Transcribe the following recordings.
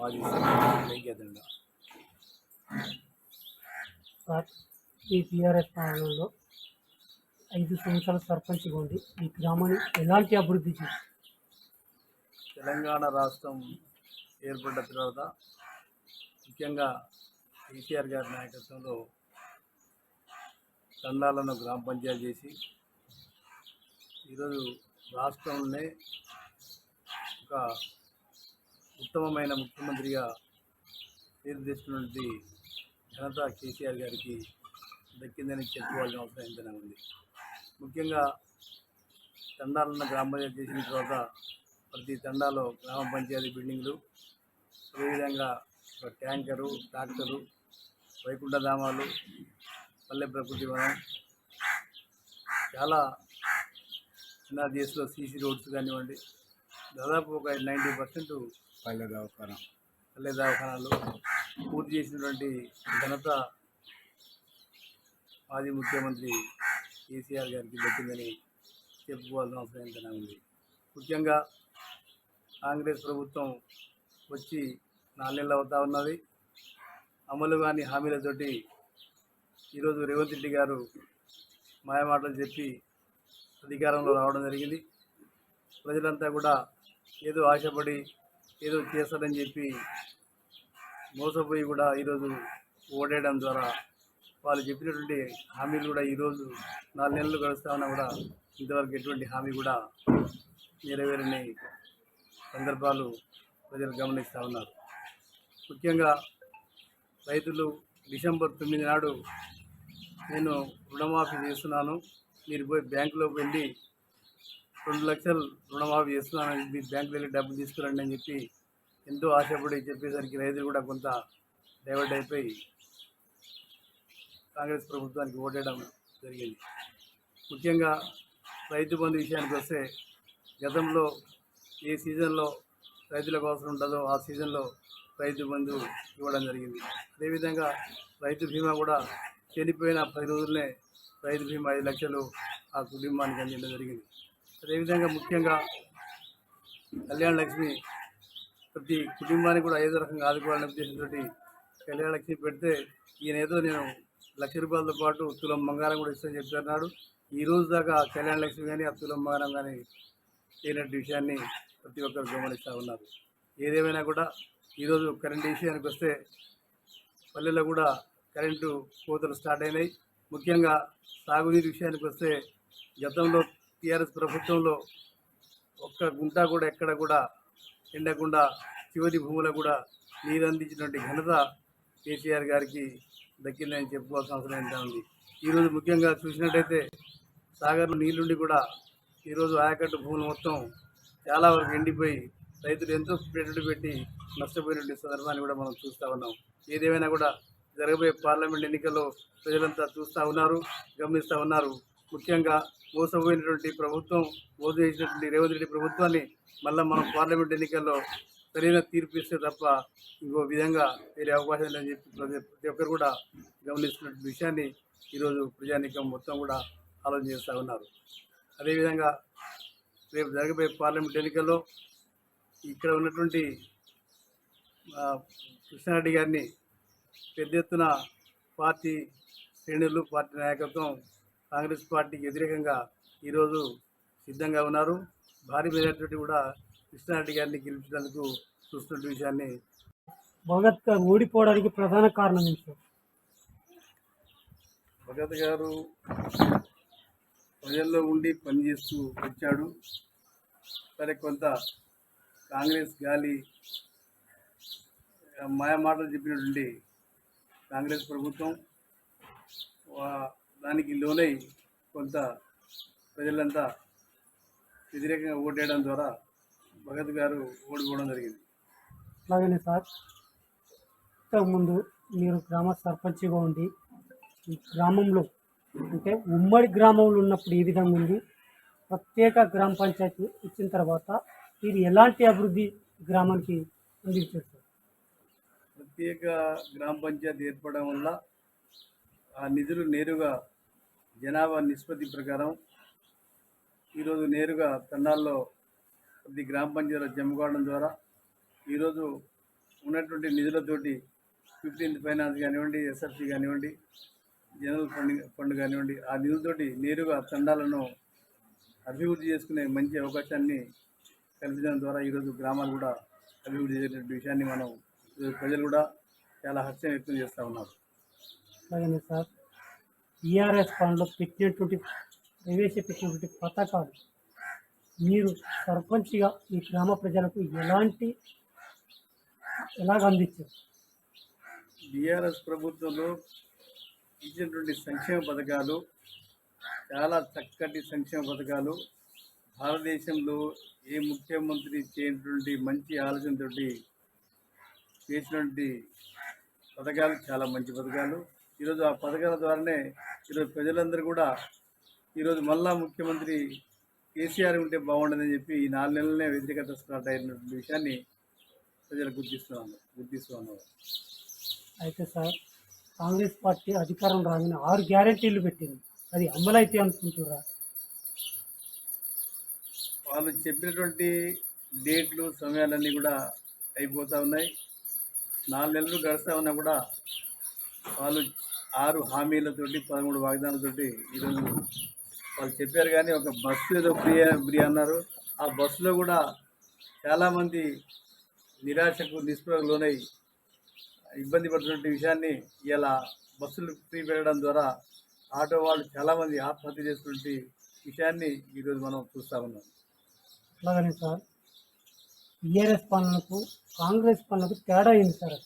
మాజీ వెంకయ్యదండ సార్ ఈ టీఆర్ఎస్ పాలనలో ఐదు సంవత్సరాల సర్పంచ్గా ఉండి ఈ గ్రామాన్ని ఎలాంటి అభివృద్ధి చేశారు తెలంగాణ రాష్ట్రం ఏర్పడ్డ తర్వాత ముఖ్యంగా కేసీఆర్ గారి నాయకత్వంలో తండాలను గ్రామ పంచాయతీ చేసి ఈరోజు రాష్ట్రంలోనే ఒక ఉత్తమమైన ముఖ్యమంత్రిగా పేరు తెచ్చినటువంటి ఘనత కేసీఆర్ గారికి దక్కిందని చెప్పుకోవాల్సిన అవసరం ఎంతైనా ఉంది. ముఖ్యంగా తండాలన్న గ్రామ పంచాయతీ చేసిన తర్వాత ప్రతి తండాలో గ్రామ పంచాయతీ బిల్డింగ్లు అదేవిధంగా ఒక ట్యాంకరు ట్రాక్టరు వైకుంఠధామాలు పల్లె ప్రకృతి వనం చాలా చిన్న దేశంలో సీసీ రోడ్స్ కానివ్వండి దాదాపు ఒక నైంటీ పర్సెంట్ పల్లె దవాఖాన. పల్లె దవాఖానాలు పూర్తి చేసినటువంటి ఘనత మాజీ ముఖ్యమంత్రి కేసీఆర్ గారికి దక్కిందని చెప్పుకోవాల్సిన అవసరం ఎంతనే ఉంది. ముఖ్యంగా కాంగ్రెస్ ప్రభుత్వం వచ్చి నాలుగేళ్ళు అవుతా ఉన్నది. అమలు కాని హామీలతోటి ఈరోజు రేవంత్ రెడ్డి గారు మాయమాటలు చెప్పి అధికారంలో రావడం జరిగింది. ప్రజలంతా కూడా ఏదో ఆశపడి ఏదో చేస్తాడని చెప్పి మోసపోయి కూడా ఈరోజు ఓడేయడం ద్వారా వాళ్ళు చెప్పినటువంటి హామీలు కూడా ఈరోజు నాలుగు నెలలు గడుస్తా ఉన్నా కూడా ఇంతవరకు ఎటువంటి హామీ కూడా నెరవేరని సందర్భాలు ప్రజలు గమనిస్తూ ఉన్నారు. ముఖ్యంగా రైతులు డిసెంబర్ తొమ్మిది నాడు నేను రుణమాఫీ చేస్తున్నాను. మీరు పోయి బ్యాంకులోకి వెళ్ళి రెండు లక్షలు రుణమాఫీ చేస్తున్నాను మీ బ్యాంకు వెళ్ళి డబ్బులు తీసుకురండి అని చెప్పి ఎంతో ఆశపడి చెప్పేసరికి రైతులు కూడా కొంత డైవర్ట్ అయిపోయి కాంగ్రెస్ ప్రభుత్వానికి ఓటేయడం జరిగింది. ముఖ్యంగా రైతు బంధు విషయానికి వస్తే గతంలో ఏ సీజన్లో రైతులకు అవసరం ఉంటుందో ఆ సీజన్లో రైతు బంధు ఇవ్వడం జరిగింది. అదేవిధంగా రైతు బీమా కూడా చనిపోయిన పది రోజులనే రైతు బీమా ఐదు లక్షలు ఆ కుటుంబానికి అందించడం జరిగింది. అదేవిధంగా ముఖ్యంగా కళ్యాణ లక్ష్మి ప్రతి కుటుంబానికి కూడా ఏదో రకంగా ఆదుకోవాలనే ఉద్దేశంతో కళ్యాణ లక్ష్మి పెడితే ఈయన ఏదో నేను లక్ష రూపాయలతో పాటు తులం బంగారం కూడా ఇస్తానని చెప్తున్నాడు ఈ రోజు దాకా కళ్యాణ లక్ష్మి కానీ ఆ తులం బంగారం కానీ లేనటువంటి విషయాన్ని ప్రతి ఒక్కరు గమనిస్తూ ఉన్నారు. ఏదేమైనా కూడా ఈరోజు కరెంట్ విషయానికి వస్తే పల్లెల్లో కూడా కరెంటు కోతలు స్టార్ట్ అయినాయి. ముఖ్యంగా సాగునీరు విషయానికి వస్తే గతంలో టీఆర్ఎస్ ప్రభుత్వంలో ఒక్క గుంట కూడా ఎక్కడ కూడా ఎండకుండా చివరి భూములకు కూడా నీరు అందించినటువంటి ఘనత కేసీఆర్ గారికి దక్కిందని చెప్పుకోవాల్సిన అవసరం ఎంత ఉంది? ఈరోజు ముఖ్యంగా చూసినట్టయితే సాగర్లో నీళ్ళుండి కూడా ఈరోజు ఆయకట్టు భూములు మొత్తం చాలా వరకు ఎండిపోయి రైతులు ఎంతో పెట్టుబడి పెట్టి నష్టపోయినటువంటి సందర్భాన్ని కూడా మనం చూస్తూ ఉన్నాం. ఏదేమైనా కూడా జరగబోయే పార్లమెంట్ ఎన్నికల్లో ప్రజలంతా చూస్తూ ఉన్నారు గమనిస్తూ ఉన్నారు. ముఖ్యంగా మోసపోయినటువంటి ప్రభుత్వం మోసం చేసినటువంటి రేవంత్ రెడ్డి ప్రభుత్వాన్ని మళ్ళీ మనం పార్లమెంట్ ఎన్నికల్లో సరైన తీర్పు ఇస్తే తప్ప ఇంకో విధంగా వేరే అవకాశం లేదని చెప్పి ప్రతి ప్రతి ఒక్కరు కూడా గమనిస్తున్న విషయాన్ని ఈరోజు ప్రజానీకం మొత్తం కూడా ఆలోచన చేస్తూ ఉన్నారు. అదేవిధంగా రేపు జరగబోయే పార్లమెంట్ ఎన్నికల్లో ఇక్కడ ఉన్నటువంటి కృష్ణారెడ్డి గారిని పెద్ద ఎత్తున పార్టీ శ్రేణులు పార్టీ నాయకత్వం కాంగ్రెస్ పార్టీకి వ్యతిరేకంగా ఈరోజు సిద్ధంగా ఉన్నారు. భారీ మెజార్టీ కూడా కృష్ణారెడ్డి గారిని గెలిపించేందుకు చూస్తున్న విషయాన్ని భగత్ గారు ఓడిపోవడానికి ప్రధాన కారణం ఏంటి భగత్ గారు ప్రజల్లో ఉండి పనిచేస్తూ వచ్చాడు. సరే కొంత కాంగ్రెస్ గాలి మాయ మాటలు చెప్పినటువంటి కాంగ్రెస్ ప్రభుత్వం దానికి లోనై కొంత ప్రజలంతా వ్యతిరేకంగా ఓటేయడం ద్వారా భగత్ గారు ఓడిపోవడం జరిగింది. అలాగనే సార్ ఇంతకుముందు మీరు గ్రామ సర్పంచ్గా ఉండి ఈ గ్రామంలో అంటే ఉమ్మడి గ్రామంలో ఉన్నప్పుడు ఏ విధంగా ఉంది ప్రత్యేక గ్రామ పంచాయతీ ఇచ్చిన తర్వాత మీరు ఎలాంటి అభివృద్ధి గ్రామానికి అందించారు ప్రత్యేక గ్రామ పంచాయతీ ఏర్పడడం వల్ల ఆ నిధులు నేరుగా జనాభా నిష్పత్తి ప్రకారం ఈరోజు నేరుగా తండాల్లో ప్రతి గ్రామ పంచాయతీలో జమ కావడం ద్వారా ఈరోజు ఉన్నటువంటి నిధులతోటి ఫిఫ్టీన్త్ ఫైనాన్స్ కానివ్వండి ఎస్ఎఫ్సి కానివ్వండి జనరల్ ఫండ్ ఫండ్ కానివ్వండి ఆ నిధులతోటి నేరుగా తండాలను అభివృద్ధి చేసుకునే మంచి అవకాశాన్ని కల్పించడం ద్వారా ఈరోజు గ్రామాలు కూడా అభివృద్ధి చేసేటువంటి విషయాన్ని మనం ప్రజలు కూడా చాలా హర్షం వ్యక్తం చేస్తూ ఉన్నారు. అలాగే సార్. ఈఆర్ఎస్ ఫండ్లో పెట్టినటువంటి ప్రవేశపెట్టినటువంటి పథకాలు మీరు సర్పంచ్గా ఈ గ్రామ ప్రజలకు ఎలాంటి ఎలాగ అందించారు? బీఆర్ఎస్ ప్రభుత్వంలో ఇచ్చినటువంటి సంక్షేమ పథకాలు చాలా చక్కటి సంక్షేమ పథకాలు. భారతదేశంలో ఏ ముఖ్యమంత్రి చేయనటువంటి మంచి ఆలోచనతోటి చేసినటువంటి పథకాలు చాలా మంచి పథకాలు. ఈరోజు ఆ పథకాల ద్వారానే ఈరోజు ప్రజలందరూ కూడా ఈరోజు మళ్ళా ముఖ్యమంత్రి కేసీఆర్ ఉంటే బాగుండదని చెప్పి ఈ నాలుగు నెలలనే వ్యతిరేకత స్టార్ట్ అయినటువంటి విషయాన్ని ప్రజలు గుర్తిస్తున్నాను గుర్తిస్తున్నారు అయితే సార్ కాంగ్రెస్ పార్టీ అధికారం రాగానే ఆరు గ్యారెంటీలు పెట్టింది. అది అమలైతే అనుకుంటురా వాళ్ళు చెప్పినటువంటి డేట్లు సమయాలన్నీ కూడా అయిపోతూ ఉన్నాయి. నాలుగు నెలలు గడుస్తూ ఉన్నా కూడా వాళ్ళు ఆరు హామీలతోటి పదమూడు వాగ్దానాలతోటి ఈరోజు వాళ్ళు చెప్పారు కానీ ఒక బస్సు ఏదో ఫ్రీ ఫ్రీ అన్నారు. ఆ బస్సులో కూడా చాలామంది నిరాశకు నిస్పృహకు లోనై ఇబ్బంది పడుతున్న విషయాన్ని ఇలా బస్సులు ఫ్రీ పెట్టడం ద్వారా ఆటో వాళ్ళు చాలామంది ఆత్మహత్య చేస్తున్నటువంటి విషయాన్ని ఈరోజు మనం చూస్తూ ఉన్నాం. అలాగనే సార్ టీఆర్ఎస్ పనులకు కాంగ్రెస్ పనులకు తేడా అయింది సార్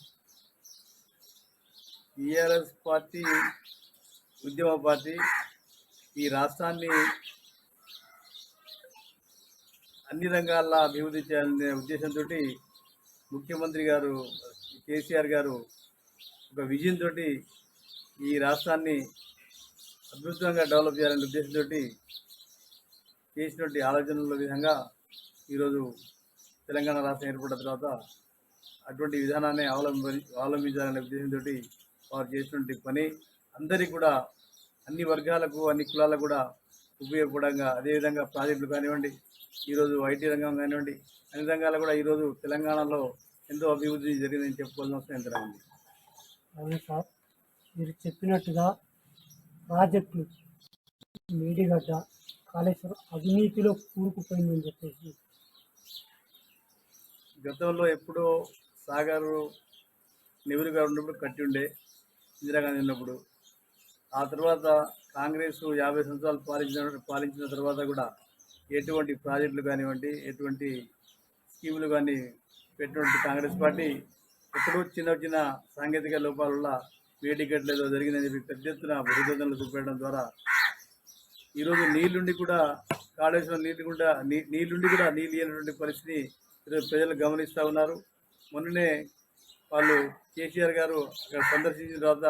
టీఆర్ఎస్ పార్టీ ఉద్యమ పార్టీ ఈ రాష్ట్రాన్ని అన్ని రంగాల్లో అభివృద్ధి చేయాలనే ఉద్దేశంతో ముఖ్యమంత్రి గారు కేసీఆర్ గారు ఒక విజన్ తోటి ఈ రాష్ట్రాన్ని అద్భుతంగా డెవలప్ చేయాలనే ఉద్దేశంతో చేసినటువంటి ఆలోచనల విధంగా ఈరోజు తెలంగాణ రాష్ట్రం ఏర్పడిన తర్వాత అటువంటి విధానాన్ని అవలంబి అవలంబించాలనే ఉద్దేశంతో వారు చేసినటువంటి పని అందరికీ కూడా అన్ని వర్గాలకు అన్ని కులాలకు కూడా ఉపయోగపడంగా అదేవిధంగా ప్రాజెక్టులు కానివ్వండి ఈరోజు ఐటీ రంగం కానివ్వండి అన్ని రంగాలు కూడా ఈరోజు తెలంగాణలో ఎంతో అభివృద్ధి జరిగిందని చెప్పుకోవాల్సిన అవసరం ఎంత ఉంది. అవును సార్. మీరు చెప్పినట్టుగా ప్రాజెక్టులు మేడిగడ్డ కాళేశ్వరం అవినీతిలో కూరుకుపోయిందని చెప్పేసి. గతంలో ఎప్పుడో సాగర్ నెహ్రూ గారు ఉన్నప్పుడు కట్టి ఉండే ఇందిరాగాంధీ ఉన్నప్పుడు. ఆ తర్వాత కాంగ్రెస్ యాభై సంవత్సరాలు పాలించిన పాలించిన తర్వాత కూడా ఎటువంటి ప్రాజెక్టులు కానివ్వండి ఎటువంటి స్కీములు కానీ పెట్టినటువంటి కాంగ్రెస్ పార్టీ ఎప్పుడూ చిన్న చిన్న సాంకేతిక లోపాల వల్ల వేడిగడ్డలు ఏదో జరిగిందని చెప్పి పెద్ద ఎత్తున బహిర్గతంలో చూపెట్టడం ద్వారా ఈరోజు నీళ్ళుండి కూడా కాళేశ్వరం నీళ్ళు కూడా నీ నీళ్ళుండి కూడా నీళ్ళు లేనటువంటి పరిస్థితిని ఈరోజు ప్రజలు గమనిస్తూ ఉన్నారు. మొన్ననే వాళ్ళు కేసీఆర్ గారు అక్కడ సందర్శించిన తర్వాత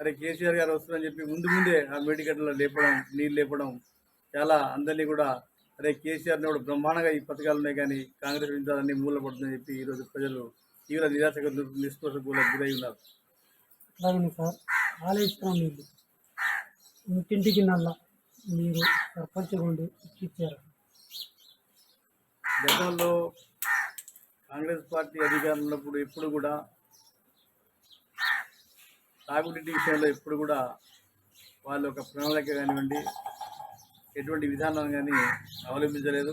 అరే కేసీఆర్ గారు వస్తున్నారని చెప్పి ముందు ముందే ఆ మేడిగడ్డలో లేపడం నీళ్ళు లేపడం చాలా అందరినీ కూడా అరే కేసీఆర్ని కూడా బ్రహ్మాండంగా ఈ పథకాలు ఉన్నాయి కానీ కాంగ్రెస్ విధానాన్ని మూలపడుతుందని చెప్పి ఈరోజు ప్రజలు తీవ్ర నిరాశకు కూడా గురై ఉన్నారు. అట్లాగనే సార్ కాళేశ్వరం నీళ్ళు. ఇంటింటికి నల్ల మీరు సర్పంచ్గా ఉండి ఇచ్చారు. గతంలో కాంగ్రెస్ పార్టీ అధికారంలో ఉన్నప్పుడు ఎప్పుడు కూడా తాగునీటి విషయంలో ఎప్పుడు కూడా వాళ్ళు ఒక ప్రణాళిక కానివ్వండి ఎటువంటి విధానం కానీ అవలంబించలేదు.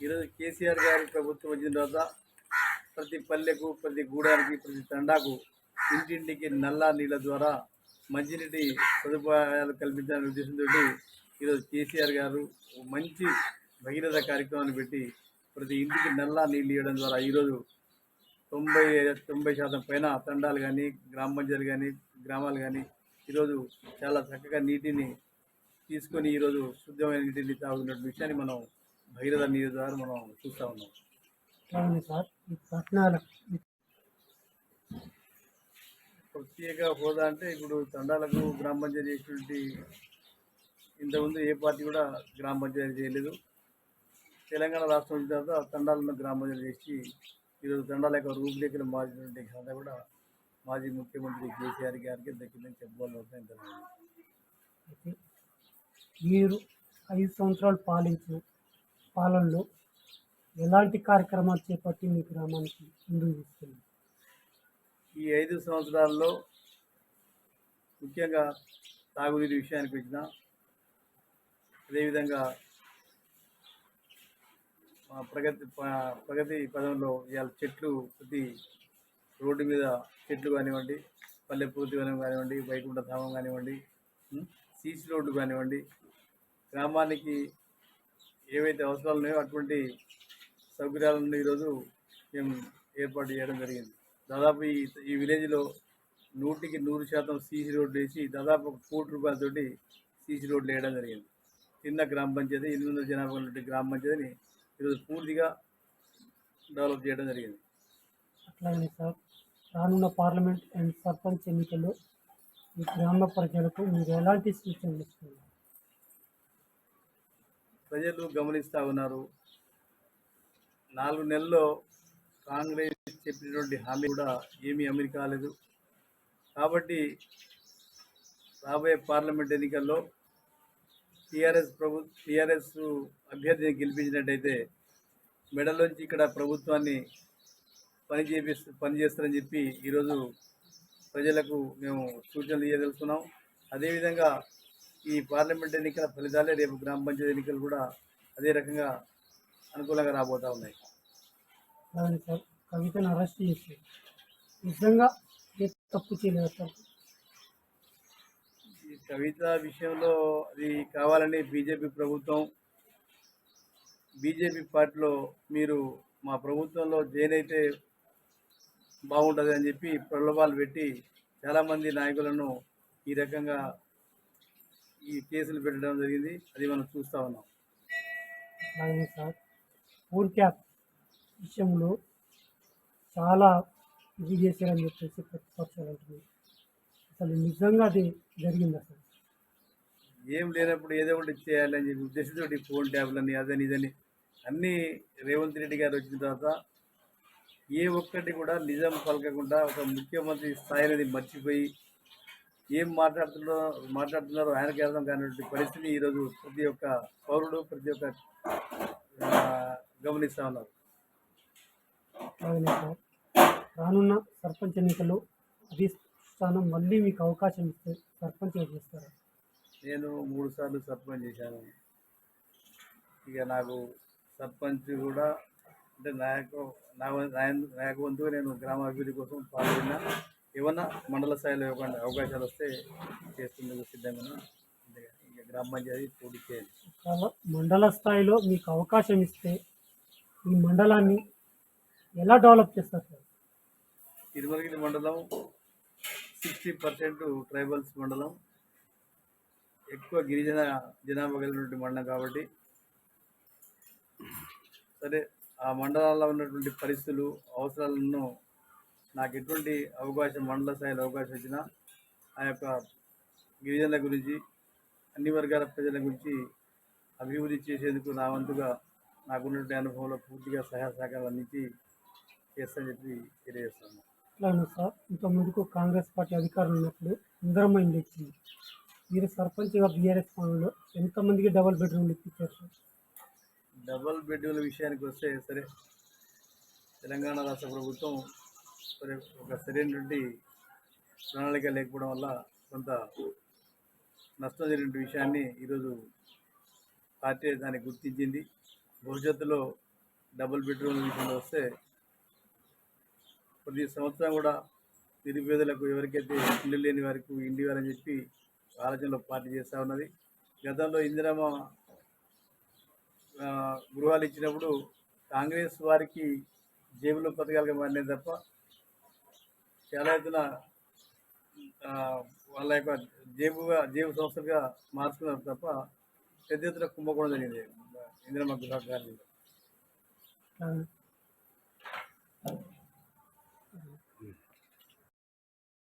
ఈరోజు కేసీఆర్ గారి ప్రభుత్వం వచ్చిన తర్వాత ప్రతి పల్లెకు ప్రతి గూడానికి ప్రతి తండాకు ఇంటింటికి నల్ల నీళ్ళ ద్వారా మంచినీటి సదుపాయాలు కల్పించాలనే ఉద్దేశంతో ఈరోజు కేసీఆర్ గారు మంచి భగీరథ కార్యక్రమాన్ని పెట్టి ప్రతి ఇంటికి నల్ల నీళ్ళు ఇవ్వడం ద్వారా ఈరోజు తొంభై తొంభై శాతం పైన తండాలు కానీ గ్రామ పంచాయతీలు కానీ గ్రామాలు కానీ ఈరోజు చాలా చక్కగా నీటిని తీసుకొని ఈరోజు శుద్ధమైన నీటిని తాగుతున్న విషయాన్ని మనం భగీరథ నీరు ద్వారా మనం చూస్తూ ఉన్నాం. ప్రత్యేక హోదా అంటే ఇప్పుడు తండాలకు గ్రామ పంచాయతీ చేసినటువంటి ఇంతకుముందు ఏ పార్టీ కూడా గ్రామ పంచాయతీ చేయలేదు. తెలంగాణ రాష్ట్రం వచ్చిన తర్వాత తండాలను గ్రామ పంచాయతీ చేసి ఈరోజు తండాల యొక్క రూపురేఖలు మార్చినటువంటి ఘనత కూడా మాజీ ముఖ్యమంత్రి కేసీఆర్ గారికి దక్కిందని చెప్పుకోవాల్సిన అవసరం మీరు ఐదు సంవత్సరాలు పాలించిన పాలనలో ఎలాంటి కార్యక్రమాలు చేపట్టి మీ గ్రామానికి ముందుకు తీసుకెళ్ళి ఐదు సంవత్సరాల్లో ముఖ్యంగా తాగునీరు విషయానికి వచ్చిన అదేవిధంగా ప్రగతి ప్రగతి పదంలో ఇవాళ చెట్లు ప్రతి రోడ్డు మీద చెట్లు కానివ్వండి పల్లె పూర్తి కానివ్వండి వైకుంఠ ధామం కానివ్వండి సీసీ రోడ్డు కానివ్వండి గ్రామానికి ఏవైతే అవసరాలు ఉన్నాయో అటువంటి సౌకర్యాలను ఈరోజు మేము ఏర్పాటు చేయడం జరిగింది. దాదాపు ఈ ఈ విలేజ్లో నూటికి నూరు శాతం సీసీ రోడ్లు వేసి దాదాపు ఒక కోటి రూపాయలతోటి సీసీ రోడ్లు వేయడం జరిగింది. చిన్న గ్రామ పంచాయతీ ఎనిమిది వందల జనాభా ఉన్నటువంటి గ్రామ పంచాయతీని ఈరోజు పూర్తిగా డెవలప్ చేయడం జరిగింది. అట్లాగే సార్ రానున్న పార్లమెంట్ అండ్ సర్పంచ్ ఎన్నికల్లో ఈ గ్రామ ప్రజలకు మీరు ఎలాంటి సూచనలు ఇస్తున్నారు? ప్రజలు గమనిస్తూ ఉన్నారు. నాలుగు నెలల్లో కాంగ్రెస్ చెప్పినటువంటి హామీ కూడా ఏమీ అమలు కాలేదు. కాబట్టి రాబోయే పార్లమెంట్ ఎన్నికల్లో టీఆర్ఎస్ ప్రభు టీఆర్ఎస్ అభ్యర్థిని గెలిపించినట్టయితే మెడలోంచి ఇక్కడ ప్రభుత్వాన్ని పని చేపిస్తూ పని చేస్తారని చెప్పి ఈరోజు ప్రజలకు మేము సూచనలు ఇవ్వదలుచుకున్నాం అదేవిధంగా ఈ పార్లమెంట్ ఎన్నికల ఫలితాలే రేపు గ్రామ పంచాయతీ ఎన్నికలు కూడా అదే రకంగా అనుకూలంగా రాబోతూ ఉన్నాయి. సార్. కవితను అరెస్ట్ చేసి నిజంగా తప్పు చేయలేదు సార్. ఈ కవిత విషయంలో అది కావాలని బీజేపీ ప్రభుత్వం బీజేపీ పార్టీలో మీరు మా ప్రభుత్వంలో జైన్ అయితే బాగుంటుంది అని చెప్పి ప్రలోభాలు పెట్టి చాలామంది నాయకులను ఈ రకంగా ఈ కేసులు పెట్టడం జరిగింది. అది మనం చూస్తూ ఉన్నాం. అలాగే సార్. ఫోన్ క్యాప్ విషయంలో చాలా ఇది చేశారని చెప్పేసి ప్రతిపక్షాలు అసలు నిజంగా అది జరిగింది అసలు ఏం లేనప్పుడు ఏదో ఒకటి చేయాలని చెప్పి ఉద్దేశంతో ఫోన్ ట్యాబ్లని అదని ఇదని అన్నీ రేవంత్ రెడ్డి గారు వచ్చిన తర్వాత ఏ ఒక్కటి కూడా నిజం పలకకుండా ఒక ముఖ్యమంత్రి స్థాయి అనేది మర్చిపోయి ఏం మాట్లాడుతున్నారో మాట్లాడుతున్నారో ఆయనకి అర్థం కానిటువంటి పరిస్థితి ఈరోజు ప్రతి ఒక్క పౌరుడు ప్రతి ఒక్క గమనిస్తూ ఉన్నారు. రానున్న సర్పంచ్ ఎన్నికల్లో అధిష్టానం మళ్ళీ మీకు అవకాశం ఇస్తే సర్పంచ్ చేస్తారా? నేను మూడు సార్లు సర్పంచ్ చేశాను. ఇక నాకు సర్పంచ్ కూడా అంటే నాకు నా వం- నా- నాకు వంతుగా నేను గ్రామ అభివృద్ధి కోసం పాల్గొన్నా. ఏమన్నా మండల స్థాయిలో ఇవ్వకుండా అవకాశాలు వస్తే చేస్తుండేందుకు సిద్ధంగా గ్రామ పంచాయతీ పోటీ చేయాలి. మండల స్థాయిలో మీకు అవకాశం ఇస్తే ఈ మండలాన్ని ఎలా డెవలప్ చేస్తారు సార్? తిరుమలగిరి మండలం సిక్స్టీ పర్సెంట్ ట్రైబల్స్ మండలం. ఎక్కువ గిరిజన జనాభా కలిగినటువంటి మండలం కాబట్టి సరే ఆ మండలాల్లో ఉన్నటువంటి పరిస్థితులు అవసరాలను నాకు ఎటువంటి అవకాశం మండల స్థాయిలో అవకాశం వచ్చినా ఆ యొక్క గిరిజనుల గురించి అన్ని వర్గాల ప్రజల గురించి అభివృద్ధి చేసేందుకు నా వంతుగా నాకున్నటువంటి అనుభవంలో పూర్తిగా సహాయ సహకారం అందించి చేస్తానని చెప్పి తెలియజేస్తాను అట్లానే సార్ ఇంత ముందుకు కాంగ్రెస్ పార్టీ అధికారులు ఉన్నప్పుడు ఇందిరమ్మ ఇండ్లు ఇచ్చింది మీరు సర్పంచ్గా బీఆర్ఎస్ పనుల్లో ఎంతమందికి డబల్ బెడ్రూమ్లు ఇప్పించారు సార్? డబల్ బెడ్రూమ్ల విషయానికి వస్తే సరే తెలంగాణ రాష్ట్ర ప్రభుత్వం సరే ఒక సరైనటువంటి ప్రణాళిక లేకపోవడం వల్ల కొంత నష్టం జరిగిన విషయాన్ని ఈరోజు పార్టీ దాన్ని గుర్తించింది. భవిష్యత్తులో డబుల్ బెడ్రూమ్ల విషయంలో వస్తే ప్రతి సంవత్సరం కూడా నిరుపేదలకు ఎవరికైతే ఇల్లు లేని వారికి ఇంటి చెప్పి ఆలోచనలో పార్టీ చేస్తూ ఉన్నది. గతంలో ఇందిరామ గృహాలు ఇచ్చినప్పుడు కాంగ్రెస్ వారికి జేబులో పథకాలుగా మారినాయి తప్ప చాలా ఎత్తున వాళ్ళ యొక్క జేబుగా జేబు సంస్థలుగా మార్చుకున్నారు తప్ప పెద్ద ఎత్తున కుంభకోణం జరిగింది. ఇందిరమ్మ గృహ కార్మికులు